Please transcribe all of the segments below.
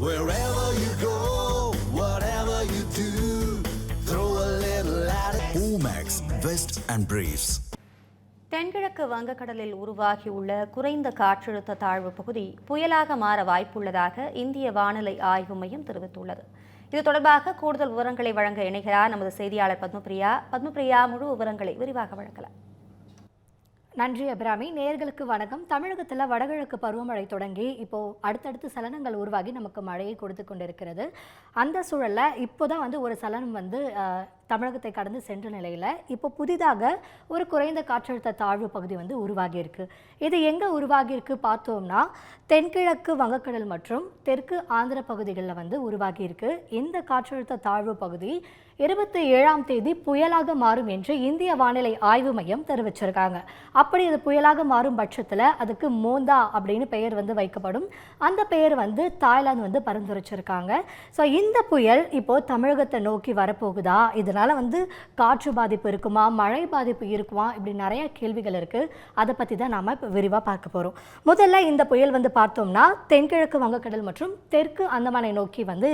Wherever you go, whatever you do, throw a little at it. Omax, Vest and Briefs. தென்கிழக்கு வங்கக்கடலில் உருவாகியுள்ள குறைந்த காற்றழுத்த தாழ்வு பகுதி புயலாக மாற வாய்ப்புள்ளதாக இந்திய வானிலை ஆய்வு மையம் தெரிவித்துள்ளது இது தொடர்பாக கூடுதல் விவரங்களை வழங்க இணைகிறார் நமது செய்தியாளர் பத்மபிரியா பத்மபிரியா முழு விவரங்களை விரிவாக வழங்கலாம் நன்றி அபிராமி. நேர்களுக்கு வணக்கம். தமிழகத்தில் வடகிழக்கு பருவமழை தொடங்கி இப்போது அடுத்தடுத்து சலனங்கள் உருவாகி நமக்கு மழையை கொடுத்து கொண்டிருக்கிறது. அந்த சூழல்ல இப்போதான் வந்து ஒரு சலனம் வந்து தமிழகத்தை கடந்து சென்ற நிலையில் இப்போ புதிதாக ஒரு குறைந்த காற்றழுத்த தாழ்வு பகுதி வந்து உருவாகியிருக்கு. இது எங்கே உருவாகியிருக்கு பார்த்தோம்னா தென்கிழக்கு வங்கக்கடல் மற்றும் தெற்கு ஆந்திர பகுதிகளில் வந்து உருவாகியிருக்கு. இந்த காற்றழுத்த தாழ்வு பகுதி இருபத்தி ஏழாம் தேதி புயலாக மாறும் என்று இந்திய வானிலை ஆய்வு மையம் தெரிவிச்சிருக்காங்க. அப்படி அது புயலாக மாறும் பட்சத்தில் அதுக்கு மோந்தா அப்படின்னு பெயர் வந்து வைக்கப்படும். அந்த பெயர் வந்து தாய்லாந்து வந்து பரிந்துரைச்சிருக்காங்க. ஸோ இந்த புயல் இப்போ தமிழகத்தை நோக்கி வரப்போகுதா? இதனால வந்து காற்று பாதிப்பு இருக்குமா? மழை பாதிப்பு இருக்குமா? இப்படி நிறைய கேள்விகள் இருக்கு. அதை பற்றி தான் நாம இப்போ விரிவாக பார்க்க போகிறோம் முதல்ல இந்த புயல் வந்து பார்த்தோம்னா தென்கிழக்கு வங்கக்கடல் மற்றும் தெற்கு அந்தமானை நோக்கி வந்து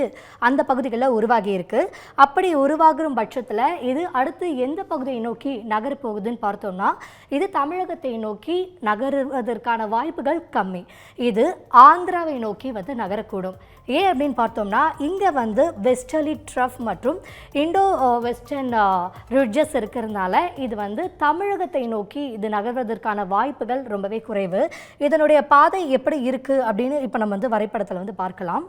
அந்த பகுதிகளில் உருவாகி இருக்கு. அப்படி உருவாகும் பட்சத்தில் இது அடுத்து எந்த பகுதியை நோக்கி நகரப் போகுதுன்னு பார்த்தோம்னா இது தமிழகத்தை நோக்கி நகருவதற்கான வாய்ப்புகள் கம்மி. இது ஆந்திராவை நோக்கி வந்து நகரக்கூடும். ஏன் அப்படின்னு பார்த்தோம்னா இங்கே வந்து வெஸ்டர்லி ட்ரஃப் மற்றும் இண்டோ வெஸ்டர்ன் ரிட்ஜஸ் இருக்கிறதுனால இது வந்து தமிழகத்தை நோக்கி இது நகர்வதற்கான வாய்ப்புகள் ரொம்பவே குறைவு. இதனுடைய பாதை எப்படி இருக்குது அப்படின்னு இப்போ நம்ம வந்து வரைபடத்தில் வந்து பார்க்கலாம்.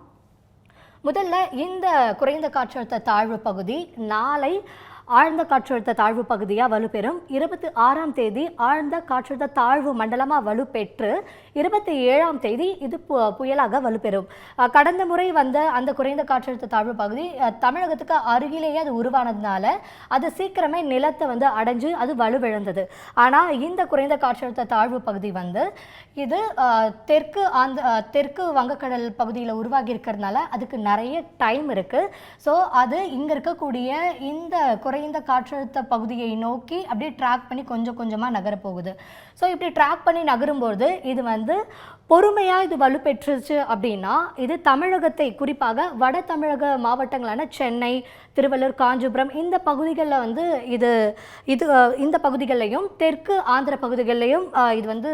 முதல்ல இந்த குறைந்த காற்றழுத்த தாழ்வு பகுதி நாளை ஆழ்ந்த காற்றழுத்த தாழ்வு பகுதியாக வலுப்பெறும். இருபத்தி ஆறாம் தேதி ஆழ்ந்த காற்றழுத்த தாழ்வு மண்டலமாக வலுப்பெற்று இருபத்தி ஏழாம் தேதி இது பு- புயலாக வலுப்பெறும். கடந்த முறை வந்த அந்த குறைந்த காற்றழுத்த தாழ்வு பகுதி தமிழகத்துக்கு அருகிலேயே அது உருவானதுனால அது சீக்கிரமே நிலத்தை வந்து அடைஞ்சு அது வலுவிழந்தது. ஆனால் இந்த குறைந்த காற்றழுத்த தாழ்வு பகுதி வந்து இது தெற்கு ஆந்த தெற்கு வங்கக்கடல் பகுதியில் உருவாகி இருக்கிறதுனால அதுக்கு நிறைய டைம் இருக்குது ஸோ அது இங்கே இருக்கக்கூடிய இந்த குறை குறைந்த காற்றழுத்த பகுதியை நோக்கி அப்படியே ட்ராக் பண்ணி கொஞ்சம் கொஞ்சமாக நகரப்போகுது. ஸோ இப்படி ட்ராக் பண்ணி நகரும்போது இது வந்து பொறுமையாக இது வலுப்பெற்றுச்சு அப்படின்னா இது தமிழகத்தை குறிப்பாக வட தமிழக மாவட்டங்களான சென்னை திருவள்ளூர் காஞ்சிபுரம் இந்த பகுதிகளில் வந்து இது இது இந்த பகுதிகளிலையும் தெற்கு ஆந்திர பகுதிகளிலையும் இது வந்து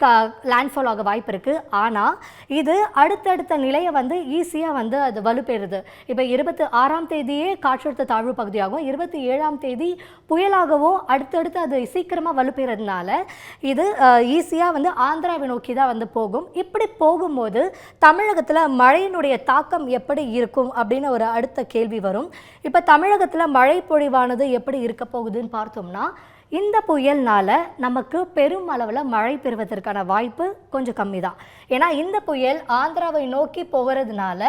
க லேண்ட்ஃபால் ஆக வாய்ப்பு இருக்குது ஆனால் இது அடுத்தடுத்த நிலையை வந்து ஈஸியாக வந்து அது வலுப்பெறுது. இப்போ இருபத்தி ஆறாம் தேதியே காற்றழுத்த தாழ்வு பகுதியாகவும் இருபத்தி ஏழாம் தேதி புயலாகவும் அடுத்தடுத்து அது சீக்கிரமாக வலுப்பெறதுனால இது ஈஸியாக வந்து ஆந்திராவை நோக்கி தான் வந்து போகும். இப்படி போகும்போது தமிழகத்தில் மழையினுடைய தாக்கம் எப்படி இருக்கும் அப்படின்னு ஒரு அடுத்த கேள்வி வரும். இப்போ தமிழகத்தில் மழை பொழிவானது எப்படி இருக்க போகுதுன்னு பார்த்தோம்னா இந்த புயல்னால நமக்கு பெரும் அளவில் மழை பெறுவதற்கான வாய்ப்பு கொஞ்சம் கம்மி தான் ஏன்னா இந்த புயல் ஆந்திராவை நோக்கி போகிறதுனால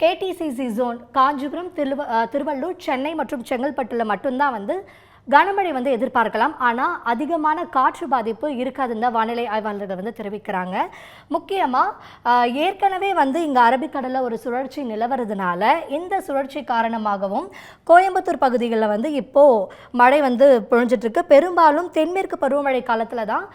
கேடிசிசி ஜோன் காஞ்சிபுரம் திருவ திருவள்ளூர் சென்னை மற்றும் செங்கல்பட்டில் மட்டும்தான் வந்து கனமழை வந்து எதிர்பார்க்கலாம். ஆனால் அதிகமான காற்று பாதிப்பு இருக்காதுன்னு தான் வானிலை ஆய்வாளர்கள் வந்து தெரிவிக்கிறாங்க. முக்கியமாக ஏற்கனவே வந்து இங்கே அரபிக்கடலில் ஒரு சுழற்சி நிலவறதுனால இந்த சுழற்சி காரணமாகவும் கோயம்புத்தூர் பகுதிகளில் வந்து இப்போது மழை வந்து பொழிஞ்சிட்ருக்கு. பெரும்பாலும் தென்மேற்கு பருவமழை காலத்தில் தான்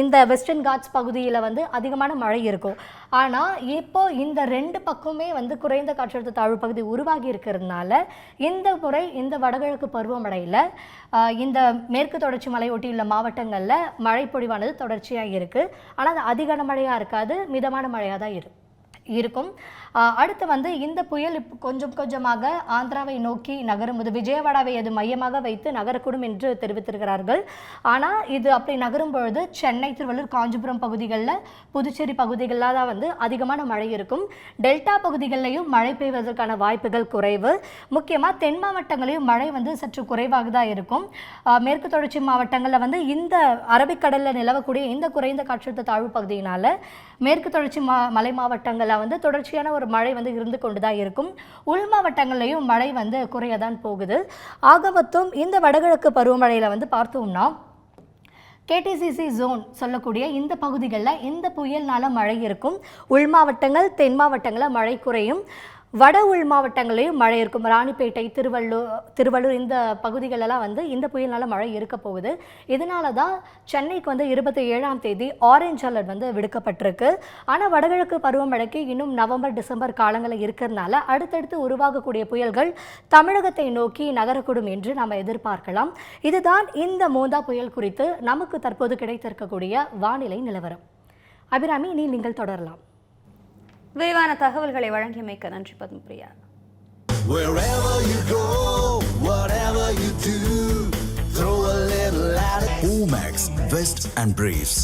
இந்த வெஸ்டர்ன் காட்ஸ் பகுதியில் வந்து அதிகமான மழை இருக்கும். ஆனால் இப்போ இந்த ரெண்டு பக்கமே வந்து குறைந்த காற்றழுத்த தாழ்வு பகுதி உருவாகி இருக்கிறதுனால இந்த முறை இந்த வடகிழக்கு பருவமழையில் இந்த மேற்கு தொடர்ச்சி மலையொட்டியுள்ள மாவட்டங்களில் மழை பொழிவானது தொடர்ச்சியாக இருக்குது ஆனால் அது அதிக மழையாக இருக்காது மிதமான மழையாக தான் இருக்கும் இருக்கும். அடுத்து வந்து இந்த புயல் இப்போ கொஞ்சம் கொஞ்சமாக ஆந்திராவை நோக்கி நகரும். இது விஜயவாடாவை அது மையமாக வைத்து நகரக்கூடும் என்று தெரிவித்திருக்கிறார்கள். ஆனால் இது அப்படி நகரும் பொழுது சென்னை திருவள்ளூர் காஞ்சிபுரம் பகுதிகளில் புதுச்சேரி பகுதிகளில் தான் வந்து அதிகமான மழை இருக்கும். டெல்டா பகுதிகளிலையும் மழை பெய்வதற்கான வாய்ப்புகள் குறைவு. முக்கியமாக தென் மாவட்டங்களையும் மழை வந்து சற்று குறைவாக தான் இருக்கும். மேற்கு தொடர்ச்சி மாவட்டங்களில் வந்து இந்த அரபிக்கடலில் நிலவக்கூடிய இந்த குறைந்த காற்றழுத்த தாழ்வு பகுதியினால் மேற்கு தொடர்ச்சி மா மலை மாவட்டங்களில் வந்து தொடர்ச்சியான ஒரு மழை வந்து இருந்து கொண்டு தான் இருக்கும். உள் மாவட்டங்கள்லையும் மழை வந்து குறைய தான் போகுது. ஆக மொத்தம் இந்த வடகிழக்கு பருவமழையில் வந்து பார்த்தோம்னா கேடிசிசி ஜோன் சொல்லக்கூடிய இந்த பகுதிகளில் இந்த புயல்னால மழை இருக்கும். உள் மாவட்டங்கள் தென் மாவட்டங்களில் மழை குறையும். வட உள் மாவட்டங்களையும் மழை இருக்கும். ராணிப்பேட்டை திருவள்ளூர் திருவள்ளூர் இந்த பகுதிகளெல்லாம் வந்து இந்த புயல்னால மழை இருக்க போகுது. இதனால தான் சென்னைக்கு வந்து இருபத்தி ஏழாம் தேதி ஆரஞ்ச் அலர்ட் வந்து விடுக்கப்பட்டிருக்கு. ஆனால் வடகிழக்கு பருவமழைக்கு இன்னும் நவம்பர் டிசம்பர் காலங்களில் இருக்கிறதுனால அடுத்தடுத்து உருவாகக்கூடிய புயல்கள் தமிழகத்தை நோக்கி நகரக்கூடும் என்று நாம் எதிர்பார்க்கலாம். இதுதான் இந்த மோந்தா புயல் குறித்து நமக்கு தற்போது கிடைத்திருக்கக்கூடிய வானிலை நிலவரம். அபிராமி இனி நீங்கள் தொடரலாம். விரிவான தகவல்களை வழங்கியமைக்க நன்றி Padmapriya Wherever you go, whatever you do, throw a little at it. Omax, Vest and Briefs.